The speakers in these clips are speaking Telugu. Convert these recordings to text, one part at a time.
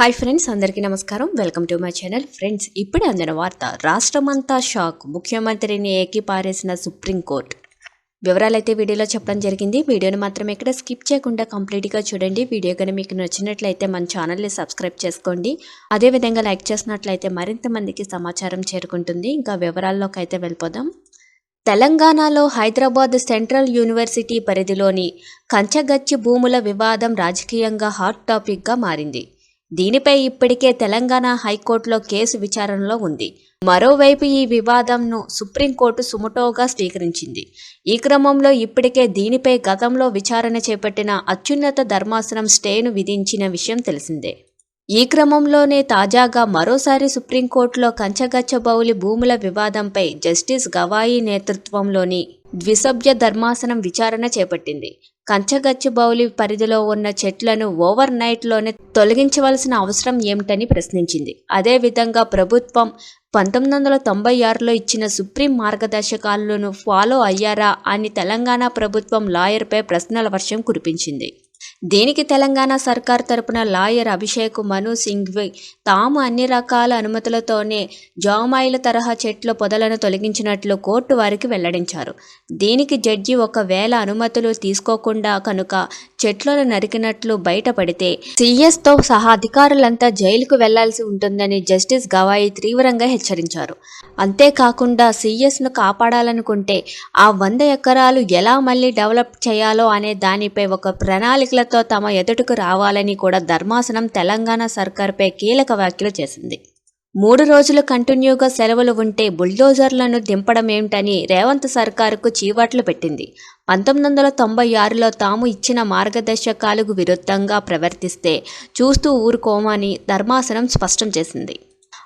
హాయ్ ఫ్రెండ్స్ అందరికీ నమస్కారం. Welcome to my channel friends ఇప్పుడే అందిన వార్త రాష్ట్రమంతా షాక్. ముఖ్యమంత్రిని ఏకిపారేసిన సుప్రీంకోర్టు వివరాలైతే వీడియోలో చెప్పడం జరిగింది. వీడియోని మాత్రం ఇక్కడ స్కిప్ చేయకుండా కంప్లీట్గా చూడండి. వీడియో కానీ మీకు నచ్చినట్లయితే మన ఛానల్ని సబ్స్క్రైబ్ చేసుకోండి. అదేవిధంగా లైక్ చేసినట్లయితే మరింత మందికి సమాచారం చేరుకుంటుంది. ఇంకా వివరాల్లోకి అయితే వెళ్ళిపోదాం. తెలంగాణలో హైదరాబాద్ సెంట్రల్ యూనివర్సిటీ పరిధిలోని కంచగచ్చి భూముల వివాదం రాజకీయంగా హాట్ టాపిక్గా మారింది. దీనిపై ఇప్పటికే తెలంగాణ హైకోర్టులో కేసు విచారణలో ఉంది. మరోవైపు ఈ వివాదంను సుప్రీంకోర్టు సుమటోగా స్వీకరించింది. ఈ క్రమంలో ఇప్పటికే దీనిపై గతంలో విచారణ చేపట్టిన అత్యున్నత ధర్మాసనం స్టేను విధించిన విషయం తెలిసిందే. ఈ క్రమంలోనే తాజాగా మరోసారి సుప్రీంకోర్టులో కంచగచ్చబౌలి భూముల వివాదంపై జస్టిస్ గవాయి నేతృత్వంలోని ద్విసభ్య ధర్మాసనం విచారణ చేపట్టింది. కంచగచ్చిబౌలి పరిధిలో ఉన్న చెట్లను ఓవర్ నైట్లోనే తొలగించవలసిన అవసరం ఏమిటని ప్రశ్నించింది. అదేవిధంగా ప్రభుత్వం పంతొమ్మిది వందల తొంభై ఆరులో ఇచ్చిన సుప్రీం మార్గదర్శకాలను ఫాలో అయ్యారా అని తెలంగాణ ప్రభుత్వం లాయర్పై ప్రశ్నల వర్షం కురిపించింది. దీనికి తెలంగాణ సర్కార్ తరపున లాయర్ అభిషేక్ మను సింఘ్వి తాము అన్ని రకాల అనుమతులతోనే జామాయిల తరహా చెట్ల పొదలను తొలగించినట్లు కోర్టు వారికి వెల్లడించారు. దీనికి జడ్జి ఒకవేళ అనుమతులు తీసుకోకుండా కనుక చెట్లను నరికినట్లు బయటపడితే సీఎస్తో సహా అధికారులంతా జైలుకు వెళ్ళాల్సి ఉంటుందని జస్టిస్ గవాయి తీవ్రంగా హెచ్చరించారు. అంతేకాకుండా సీఎస్ను కాపాడాలనుకుంటే ఆ వంద ఎకరాలు ఎలా మళ్ళీ డెవలప్ చేయాలో అనే దానిపై ఒక ప్రణాళికల ప్రణాళికలతో తమ ఎదుటకు రావాలని కూడా ధర్మాసనం తెలంగాణ సర్కార్పై కీలక వ్యాఖ్యలు చేసింది. మూడు రోజులు కంటిన్యూగా సెలవులు ఉంటే బుల్డోజర్లను దింపడం ఏమిటని రేవంత్ సర్కారుకు చీవాట్లు పెట్టింది. పంతొమ్మిది వందల తొంభై ఆరులో తాము ఇచ్చిన మార్గదర్శకాలకు విరుద్ధంగా ప్రవర్తిస్తే చూస్తూ ఊరుకోమని ధర్మాసనం స్పష్టం చేసింది.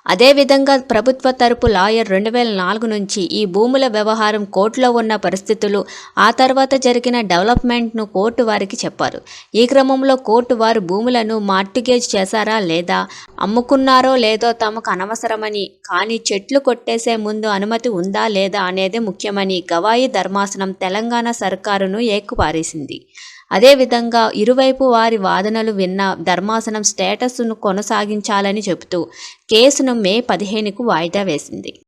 అదేవిధంగా ప్రభుత్వ తరపు లాయర్ రెండు వేల నాలుగు నుంచి ఈ భూముల వ్యవహారం కోర్టులో ఉన్న పరిస్థితులు ఆ తర్వాత జరిగిన డెవలప్మెంట్ను కోర్టు వారికి చెప్పారు. ఈ క్రమంలో కోర్టు వారు భూములను మార్టిగేజ్ చేశారా లేదా అమ్ముకున్నారో లేదో తమకు అనవసరమని కానీ చెట్లు కొట్టేసే ముందు అనుమతి ఉందా లేదా అనేది ముఖ్యమని గవాయి ధర్మాసనం తెలంగాణ సర్కారును ఏకుపారేసింది. అదేవిధంగా ఇరువైపు వారి వాదనలు విన్న ధర్మాసనం స్టేటస్ను కొనసాగించాలని చెబుతూ కేసును మే పదిహేనుకు వాయిదా వేసింది.